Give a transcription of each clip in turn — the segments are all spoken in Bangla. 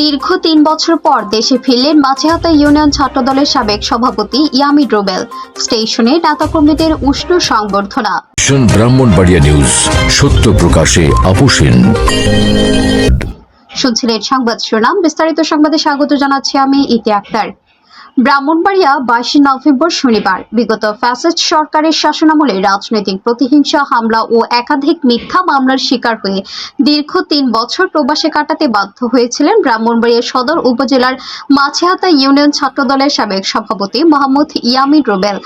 দীর্ঘ তিন বছর পর দেশে ফিরলেন মাঝেহাতা ইউনিয়ন ছাত্রদলের সাবেক সভাপতি ইয়ামি রোবেল। স্টেশনে নেতাকর্মীদের উষ্ণ সংবর্ধনা। ব্রাহ্মণবাড়িয়া নিউজ সত্য প্রকাশে আপোষেন শুনছিলেন সংবাদ শিরোনাম বিস্তারিত সংবাদে স্বাগত জানাচ্ছি আমি ইতি আক্তার। ব্রাহ্মণবাড়িয়া বাইশে নভেম্বর শনিবার বিগত ফ্যাসিস্ট সরকারের শাসনামলে রাজনৈতিক প্রতিহিংসা, হামলা ও একাধিক মিথ্যা মামলার শিকার হয়ে দীর্ঘ তিন বছর প্রবাসে কাটাতে বাধ্য হয়েছিলেন ব্রাহ্মণবাড়িয়া সদর উপজেলার মাছিহাতা ইউনিয়ন ছাত্রদলের সাবেক সভাপতি মোহাম্মদ ইয়ামিন রুবেল।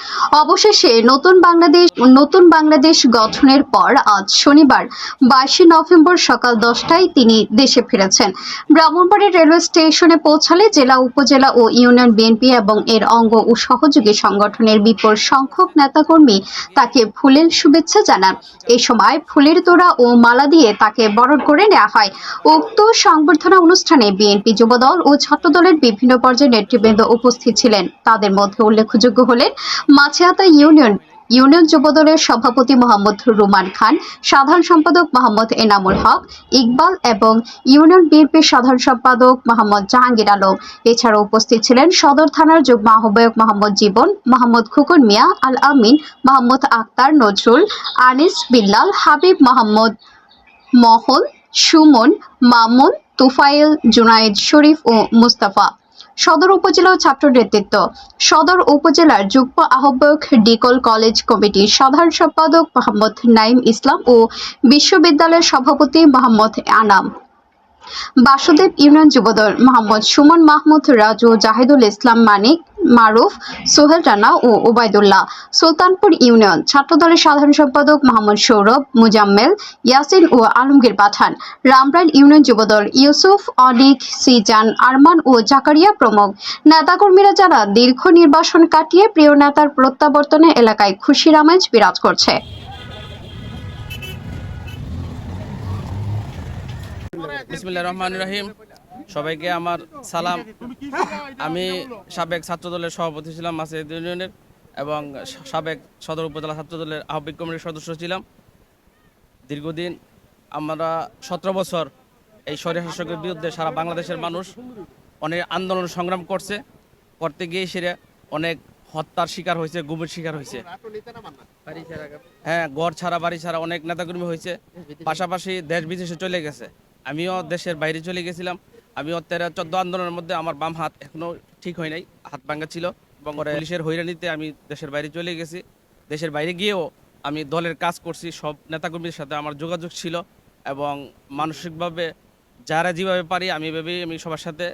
অবশেষে নতুন বাংলাদেশ নতুন বাংলাদেশ গঠনের পর আজ শনিবার বাইশে নভেম্বর সকাল দশটায় তিনি দেশে ফিরেছেন। ব্রাহ্মণবাড়িয়া রেলওয়ে স্টেশনে পৌঁছালে জেলা, উপজেলা ও ইউনিয়ন বিএনপি এবং এর অঙ্গ ও সহযোগী সংগঠনের বিপুল সংখ্যক নেতাকর্মী তাকে ফুলের শুভেচ্ছা জানান। এই সময় ফুলের তোড়া ও মালা দিয়ে তাকে বরণ করে নেওয়া হয়। উক্ত সংবর্ধনা অনুষ্ঠানে বিএনপি যুবদল ও ছাত্রদলের বিভিন্ন পর্যায়ের নেতৃবৃন্দ উপস্থিত ছিলেন। তাদের মধ্যে উল্লেখযোগ্য হলেন মাছিয়াতা ইউনিয়ন ইউনিয়ন যুবদলের সভাপতি মোহাম্মদ রুমান খান, সাধারণ সম্পাদক মোহাম্মদ এনামুল হক, ইকবাল এবং ইউনিয়ন বিএনপির সাধারণ সম্পাদক মোহাম্মদ জাহাঙ্গীর আলম। এছাড়াও উপস্থিত ছিলেন সদর থানার যুগ্ম আহ্বায়ক মোহাম্মদ জীবন, মোহাম্মদ খুকন মিয়া আল আমিন মোহাম্মদ আক্তার নজরুল, আনিস বিল্লাল, হাবিব মোহাম্মদ মহল, সুমন, মামুন, তুফাইল, জুনায়েদ শরীফ ও মুস্তাফা। সদর উপজেলা ছাত্র নেতৃত্ব। সদর উপজেলার যুগ্ম আহ্বায়ক ডিকল কলেজ কমিটির সাধারণ সম্পাদক মোহাম্মদ নাইম ইসলাম ও বিশ্ববিদ্যালয়ের সভাপতি মোহাম্মদ আনাম। বাসুদেব ইউনিয়ন যুবদল, মোহাম্মদ সুমন মাহমুদ, রাজু জাহিদুল ইসলাম মানিক, মারুফ, সোহেল রানা ও ওবায়দুল্লাহ। সুলতানপুর ইউনিয়ন, ছাত্রদলের সাধারণ সম্পাদক মোহাম্মদ সৌরভ, মুজাম্মেল ইয়াসিন ও আলমগীর পাঠান। রামরাইল ইউনিয়ন যুবদল, ইউসুফ, অনিক, সিজান, আরমান ও জাকারিয়া প্রমুখ। নেতাকর্মীরা যারা দীর্ঘ নির্বাসন কাটিয়ে প্রিয় নেতার প্রত্যাবর্তনে এলাকায় খুশির আমেজ বিরাজ করছে। বিসমিল্লাহ রহমান রহিম। সবাইকে আমার সালাম। আমি সাবেক ছাত্রদলের সভাপতি ছিলাম মাসিদ ইউনিয়নের এবং সাবেক সদর উপজেলা ছাত্রদলের আহ্বায়ক কমিটির সদস্য ছিলাম। দীর্ঘদিন আমরা সতেরো বছর এই স্বৈর শাসকের বিরুদ্ধে সারা বাংলাদেশের মানুষ অনেক আন্দোলন সংগ্রাম করছে, করতে গিয়ে সেটা অনেক হত্যার শিকার হয়েছে, গুমের শিকার হয়েছে। হ্যাঁ ঘর ছাড়া, বাড়ি ছাড়া অনেক নেতাকর্মী হয়েছে। পাশাপাশি দেশ বিদেশে চলে গেছে। আমিও দেশের বাইরে চলে গেছিলাম। আমিও তেরো চোদ্দ আন্দোলনের মধ্যে আমার বাম হাত এখনও ঠিক হয় নাই হাত ভাঙ্গা ছিল। এবং পুলিশের হইরানিতে আমি দেশের বাইরে চলে গেছি। দেশের বাইরে গিয়েও আমি দলের কাজ করছি সব নেতাকর্মীদের সাথে আমার যোগাযোগ ছিল এবং মানসিকভাবে যারা যেভাবে পারি আমি এভাবেই আমি সবার সাথে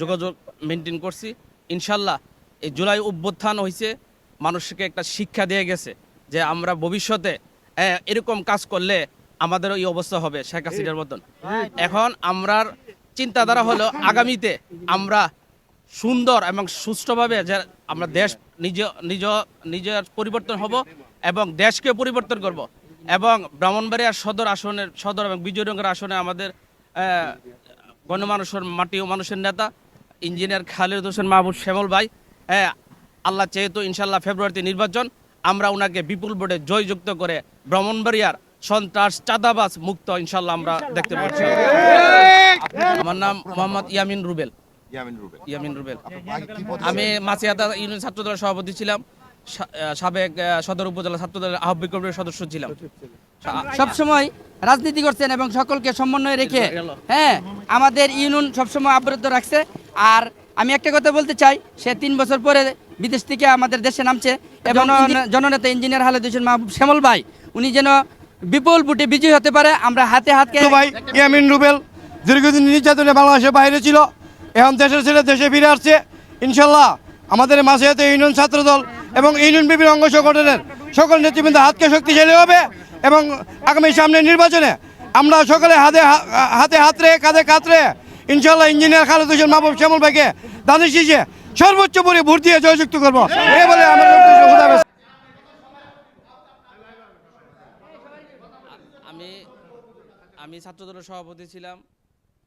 যোগাযোগ মেনটেন করছি। ইনশাল্লাহ এই জুলাই অভ্যুত্থান হয়েছে মানুষকে একটা শিক্ষা দিয়ে গেছে যে আমরা ভবিষ্যতে এরকম কাজ করলে আমাদেরও এই অবস্থা হবে শেখ হাসিনার মতন। এখন আমরার চিন্তাধারা হলো আগামীতে আমরা সুন্দর এবং সুষ্ঠুভাবে যে আমরা দেশ নিজ নিজ নিজের পরিবর্তন হব এবং দেশকে পরিবর্তন করব। এবং ব্রাহ্মণবাড়িয়ার সদর আসনের সদর এবং বিজয়নগর আসনে আমাদের গণমানুষের মাটি ও মানুষের নেতা ইঞ্জিনিয়ার খালিদ হোসেন মাহবুব শ্যামল ভাই। হ্যাঁ আল্লাহ চেয়েতো ইনশাল্লাহ ফেব্রুয়ারিতে নির্বাচন। আমরা ওনাকে বিপুল ভোটে জয়যুক্ত করে ব্রাহ্মণবাড়িয়ার সন্ত্রাস চাঁদাবাজ মুক্ত ইনশাল্লাহ আমরা দেখতে পাচ্ছি। আমার নাম মোহাম্মদ ইয়ামিন রুবেল। ইয়ামিন রুবেল। আমি মাসিয়াদা ইউনিয়ন ছাত্রদলের সভাপতি ছিলাম সাবেক সদর উপজেলা ছাত্রদলের আহ্বায়ক কমিটির সদস্য ছিলাম। সব সময় রাজনীতি করছেন এবং সকলকে সমন্বয় রেখে হ্যাঁ আমাদের ইউনিয়ন সবসময় আবদ্ধ রাখছে। আর আমি একটা কথা বলতে চাই সে তিন বছর পরে বিদেশ থেকে আমাদের দেশে নামছে। এবং জননেতা ইঞ্জিনিয়ার হালেদ হোসেন মাহবুব শ্যামল ভাই উনি যেন বিপুল বুটে বিজয়ী হতে পারে, আমরা হাতে হাতকে তো ভাই, ইয়ামিন রুবেল দীর্ঘদিন নির্যাতনে বাংলাদেশের বাইরে ছিল, এখন দেশের ছেলে দেশে ফিরে আসছে। ইনশাল্লাহ আমাদের মাঝে হাতে ইউনিয়ন ছাত্রদল এবং ইউনিয়ন বিভিন্ন অঙ্গ সংগঠনের সকল নেতৃবৃন্দ হাতকে শক্তিশালী হবে এবং আগামী সামনে নির্বাচনে আমরা সকলে হাতে হাতে হাত রে কাঁধে কাঁধ রে ইনশাল্লাহ ইঞ্জিনিয়ার খালেদ হোসেন মাহবুব শ্যামল ভাইকে শীষে সর্বোচ্চ পরে ভোট দিয়ে জয়যুক্ত করব। এই বলে আমার বক্তব্য খুদা হাফেজ। আমি আমি ছাত্রদলের সভাপতি ছিলাম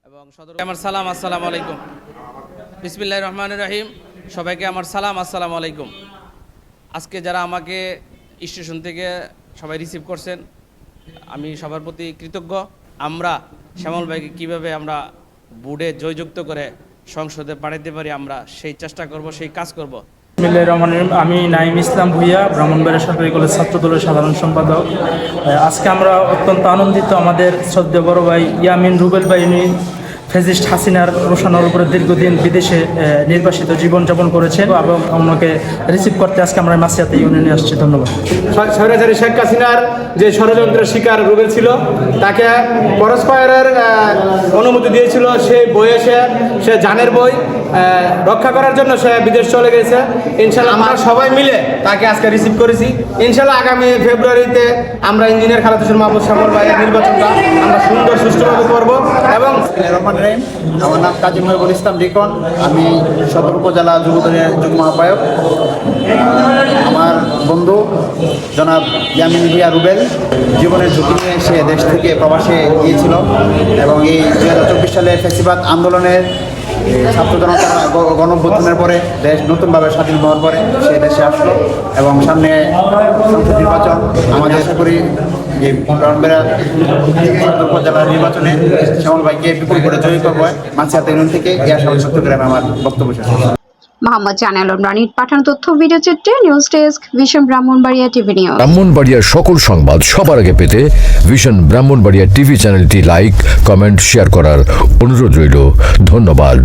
এবং সদর আমার সালাম, আসসালামু আলাইকুম। বিসমিল্লাহ রহমান রহিম। সবাইকে আমার সালাম, আসসালামু আলাইকুম। আজকে যারা আমাকে স্টেশন থেকে সবাই রিসিভ করছেন, আমি সবার প্রতি কৃতজ্ঞ। আমরা শ্যামল ভাইকে কীভাবে আমরা বোর্ডে জয়যুক্ত করে সংসদে পাঠাইতে পারি, আমরা সেই চেষ্টা করব, সেই কাজ করব। রহমানির আমি নাইম ইসলাম ভুইয়া ব্রাহ্মণবাড়িয়া সরকারি কলেজ ছাত্র সাধারণ সম্পাদক। আজকে আমরা অত্যন্ত আনন্দিত আমাদের সদ্য বড় ভাই ইয়ামিন রুবেল ভাই ফেজিস্ট হাসিনার রোশানোর উপরে দীর্ঘদিন বিদেশে নির্বাসিত জীবনযাপন করেছে এবং ওনাকে রিসিভ করতে আজকে আমরা মাসিয়াতে ইউনিয়নে আসছি। ধন্যবাদ। স্বৈরাচারী শেখ হাসিনার যে ষড়যন্ত্রের শিকার রুবেল ছিল, তাকে পরস্পরের অনুমতি দিয়েছিল সেই বয়সে সে জানের বই রক্ষা করার জন্য সে বিদেশ চলে গেছে। ইনশাল্লাহ আমরা সবাই মিলে তাকে আজকে রিসিভ করেছি। ইনশাল্লাহ আগামী ফেব্রুয়ারিতে আমরা ইঞ্জিনিয়ার খালাদ হোসেন মাহবুব শ্যামল ভাইয়ের নির্বাচনটা আমরা সুন্দর, সুষ্ঠুভাবে করব। এবং আমার নাম কাজী মহিবুল ইসলাম রিকন আমি সদর উপজেলা যুবদলের যুগ্ম আহ্বায়ক। আহ, আমার বন্ধু জনাব ইয়ামিন ভিয়া রুবেল, জীবনের ঝুঁকি নিয়ে সে দেশ থেকে প্রবাসে গিয়েছিল এবং এই দু হাজার চব্বিশ সালে ফেসিবাদ আন্দোলনের ছাত্র জনতা গণঅভ্যুত্থানের পরে দেশ নতুনভাবে স্বাধীন হওয়ার পরে সে দেশে আসলো এবং সামনে নির্বাচন আমাদের আশা করি যে ব্রাহ্মণবাড়িয়া উপজেলার নির্বাচনে শ্যামল ভাইকে বিপুল করে জয়ী করব মাছিয়াতে ইউনিয়ন থেকে এই আশা আমার বক্তব্য। মোহাম্মদ জানাল রানির পাঠানো তথ্য, ভিডিও চিত্রে নিউজ ডেস্ক ব্রাহ্মণবাড়িয়া টিভি সকল সংবাদ সবার আগে পেতে ব্রাহ্মণবাড়িয়া টিভি চ্যানেলটি লাইক, কমেন্ট, শেয়ার করার অনুরোধ রইল। ধন্যবাদ।